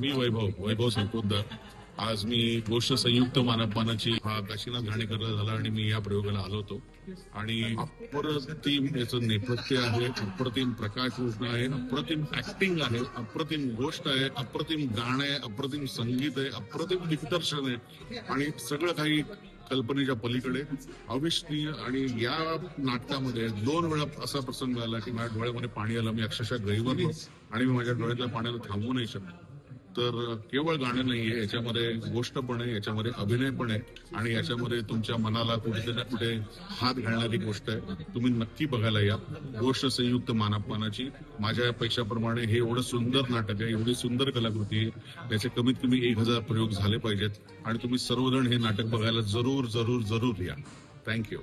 मी वैभव वैभव संकोदर आज मी गोष्ट संयुक्त मानपानाची हा काशीनाथ घाणेकर झाला आणि मी या प्रयोगाला आलो होतो. आणि अप्रतिम याचं नेपथ्य आहे अप्रतिम प्रकाश योजना आहे अप्रतिम ऍक्टिंग आहे अप्रतिम गोष्ट आहे अप्रतिम गाणं आहे अप्रतिम संगीत आहे अप्रतिम दिग्दर्शन आहे. आणि सगळं काही कल्पनेच्या पलीकडे अविष्णीय आणि या नाटकामध्ये दोन वेळा असा प्रसंग आला की माझ्या डोळ्यामध्ये पाणी आलं. मी अक्षरशः गैवरलो आणि मी माझ्या डोळ्यातल्या पाण्याला थांबवू नाही शकलो. तर केवळ गाणं नाहीये याच्यामध्ये गोष्ट पण आहे याच्यामध्ये अभिनय पण आहे आणि याच्यामध्ये तुमच्या मनाला कुठे ना कुठे हात घालणारी गोष्ट आहे. तुम्ही नक्की बघायला या. गोष्ट संयुक्त मानापमानाची. माझ्या पैशाप्रमाणे हे एवढं सुंदर नाटक आहे एवढी सुंदर कलाकृती आहे. त्याचे कमीत कमी एक हजार प्रयोग झाले पाहिजेत. आणि तुम्ही सर्वजण हे नाटक बघायला जरूर जरूर जरूर या. थँक्यू